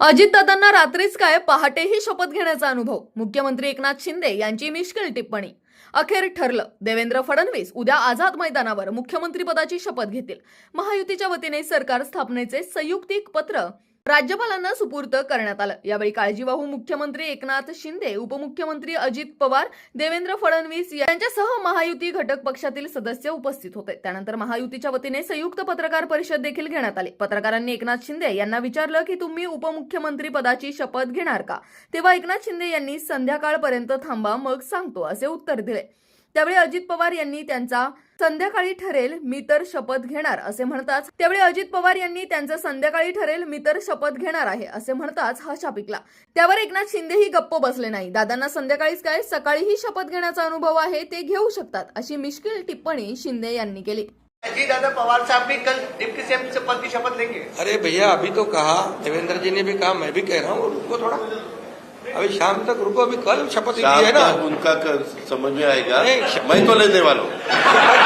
अजितदादांना रात्रीच काय पहाटेही शपथ घेण्याचा अनुभव. मुख्यमंत्री एकनाथ शिंदे यांची मिश्किल टिप्पणी. अखेर ठरलं देवेंद्र फडणवीस उद्या आझाद मैदानावर मुख्यमंत्रीपदाची शपथ घेतील. महायुतीच्या वतीने सरकार स्थापनेचे संयुक्तिक पत्र राज्यपालांना सुपूर्त करण्यात आलं. यावेळी काळजीवाहू मुख्यमंत्री एकनाथ शिंदे उपमुख्यमंत्री अजित पवार देवेंद्र फडणवीस यांच्यासह महायुती घटक पक्षातील सदस्य उपस्थित होते. त्यानंतर महायुतीच्या वतीने संयुक्त पत्रकार परिषद देखील घेण्यात आली. पत्रकारांनी एकनाथ शिंदे यांना विचारलं की तुम्ही उपमुख्यमंत्री पदाची शपथ घेणार का? तेव्हा एकनाथ शिंदे यांनी संध्याकाळपर्यंत थांबा मग सांगतो असे उत्तर दिले. त्यावेळी अजित पवार यांनी त्यांचा संध्याकाळी ठरेल मी तर शपथ घेणार असे म्हणताच त्यावेळी अजित पवार यांनी त्यांचं संध्याकाळी ठरेल मी तर शपथ घेणार आहे असे म्हणताच हा पिकला. त्यावर एकनाथ शिंदेही गप्प बसले नाही दादांना संध्याकाळीच काय सकाळीही शपथ घेण्याचा अनुभव आहे ते घेऊ शकतात अशी मिश्किल टिप्पणी शिंदे यांनी केली. जी दादा पवार साहब भी कल डिप्टी सीएम से पद की शपथ लेंगे। अरे भैया अभी तो कहा देवेंद्र जी ने भी कहा मैं भी कह रहा हूँ रुको थोड़ा अभी शाम तक रुको अभी कल शपथ ली है ना। उनका कर- समझ में आएगा। मैं तो लेने वाला हूँ।